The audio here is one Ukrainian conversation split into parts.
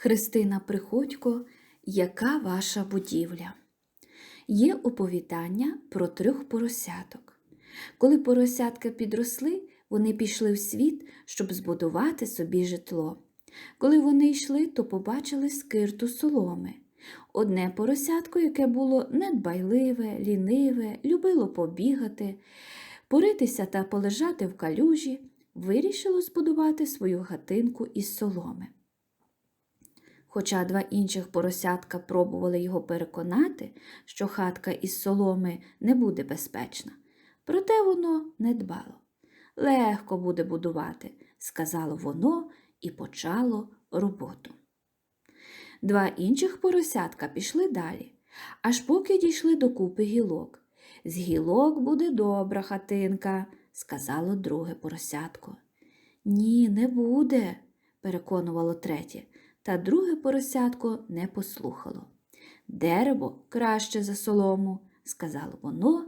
Христина Приходько, яка ваша будівля? Є оповідання про трьох поросяток. Коли поросятка підросли, вони пішли в світ, щоб збудувати собі житло. Коли вони йшли, то побачили скирту соломи. Одне поросятко, яке було недбайливе, ліниве, любило побігати, поритися та полежати в калюжі, вирішило збудувати свою хатинку із соломи. Хоча два інших поросятка пробували його переконати, що хатка із соломи не буде безпечна, проте воно не дбало. Легко буде будувати, сказало воно і почало роботу. Два інших поросятка пішли далі, аж поки дійшли до купи гілок. З гілок буде добра хатинка, сказало друге поросятко. Ні, не буде, переконувало третє, та друге поросятко не послухало. Дерево краще за солому, сказало воно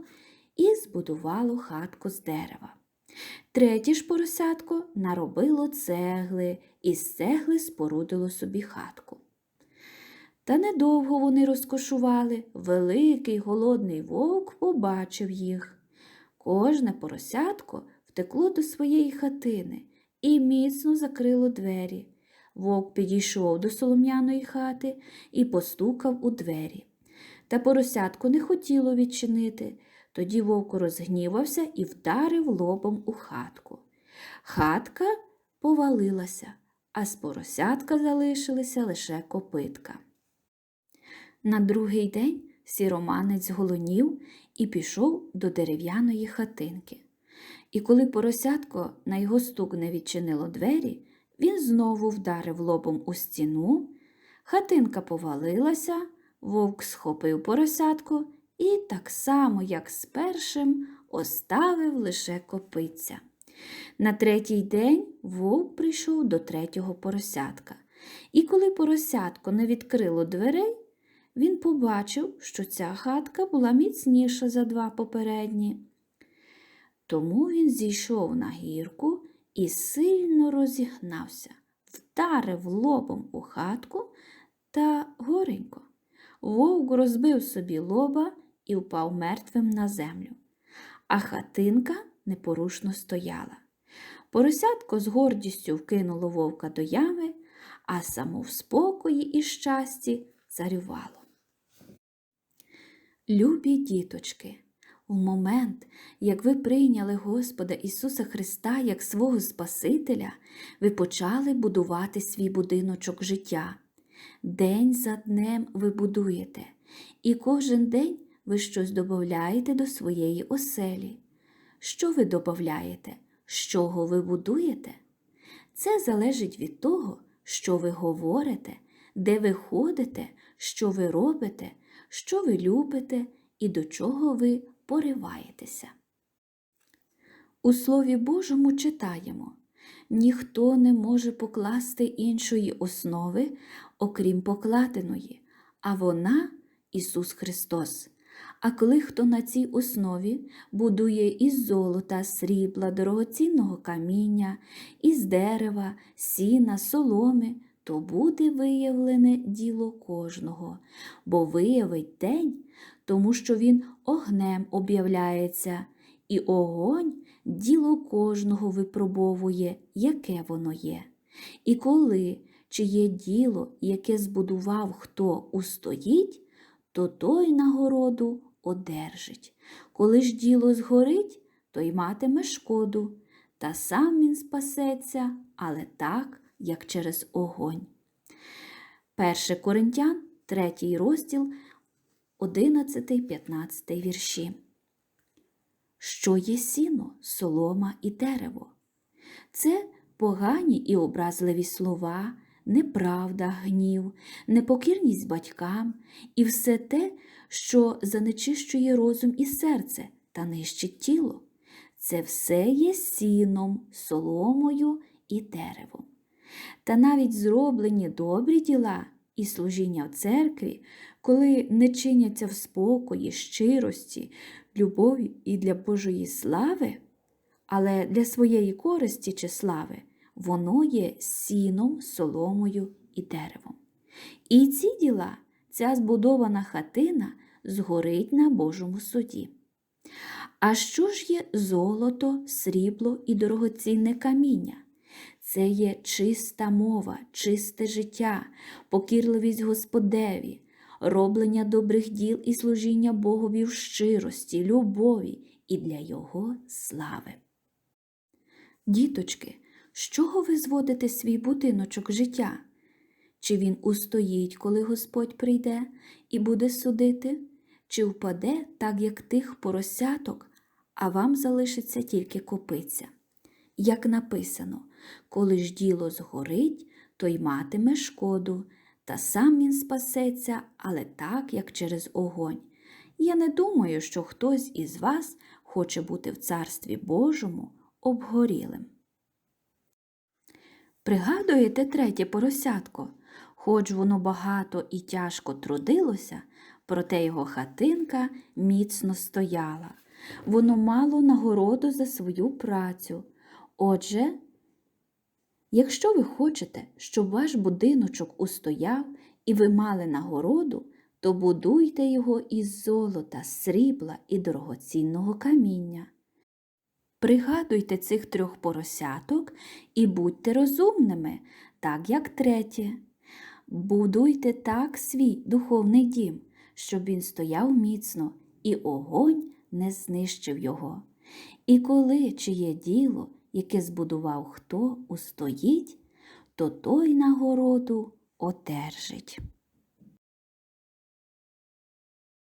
і збудувало хатку з дерева. Третє ж поросятко наробило цегли і з цегли спорудило собі хатку. Та недовго вони розкошували, великий голодний вовк побачив їх. Кожне поросятко втекло до своєї хатини і міцно закрило двері. Вовк підійшов до солом'яної хати і постукав у двері. Та поросятко не хотіло відчинити. Тоді вовк розгнівався і вдарив лобом у хатку. Хатка повалилася, а з поросятка залишилися лише копитка. На другий день сіроманець голонів і пішов до дерев'яної хатинки. І коли поросятко на його стук не відчинило двері, він знову вдарив лобом у стіну, хатинка повалилася, вовк схопив поросятку і так само, як з першим, оставив лише копиця. На третій день вовк прийшов до третього поросятка, і коли поросятко не відкрило дверей, він побачив, що ця хатка була міцніша за два попередні. Тому він зійшов на гірку і сильно розігнався, вдарив лобом у хатку та горенько. Вовк розбив собі лоба і впав мертвим на землю, а хатинка непорушно стояла. Поросятко з гордістю вкинуло вовка до ями, а само в спокої і щасті царювало. Любі діточки, у момент, як ви прийняли Господа Ісуса Христа як свого Спасителя, ви почали будувати свій будиночок життя. День за днем ви будуєте, і кожен день ви щось додаєте до своєї оселі. Що ви додаєте? З чого ви будуєте? Це залежить від того, що ви говорите, де ви ходите, що ви робите, що ви любите і до чого ви пориваєтеся. У Слові Божому читаємо ніхто не може покласти іншої основи, окрім покладеної, а вона Ісус Христос. А коли хто на цій основі будує із золота, срібла, дорогоцінного каміння, із дерева, сіна, соломи, то буде виявлене діло кожного, бо виявить день, тому що він огнем об'являється, і огонь діло кожного випробовує, яке воно є. І коли чиє діло, яке збудував хто устоїть, то той нагороду одержить. Коли ж діло згорить, то й матиме шкоду, та сам він спасеться, але так, як через огонь. 1 Коринтян, 3 розділ, 11-15 вірші. Що є сіно, солома і дерево? Це погані і образливі слова, неправда, гнів, непокірність батькам і все те, що занечищує розум і серце та нищить тіло. Це все є сіном, соломою і деревом. Та навіть зроблені добрі діла і служіння в церкві, коли не чиняться в спокої, щирості, любові і для Божої слави, але для своєї користі чи слави, воно є сіном, соломою і деревом. І ці діла, ця збудована хатина згорить на Божому суді. А що ж є золото, срібло і дорогоцінне каміння? Це є чиста мова, чисте життя, покірливість Господеві, роблення добрих діл і служіння Богові в щирості, любові і для Його слави. Діточки, з чого ви зводите свій будиночок життя? Чи він устоїть, коли Господь прийде і буде судити, чи впаде, так як тих поросяток, а вам залишиться тільки копиця? Як написано, коли ж діло згорить, то й матиме шкоду, та сам він спасеться, але так, як через огонь. Я не думаю, що хтось із вас хоче бути в Царстві Божому обгорілим. Пригадуєте третє поросятко? Хоч воно багато і тяжко трудилося, проте його хатинка міцно стояла. Воно мало нагороду за свою працю. Отже, якщо ви хочете, щоб ваш будиночок устояв і ви мали нагороду, то будуйте його із золота, срібла і дорогоцінного каміння. Пригадуйте цих трьох поросяток і будьте розумними, так як третє. Будуйте так свій духовний дім, щоб він стояв міцно і огонь не знищив його. І коли чиє діло, яке збудував хто, устоїть, то той нагороду одержить.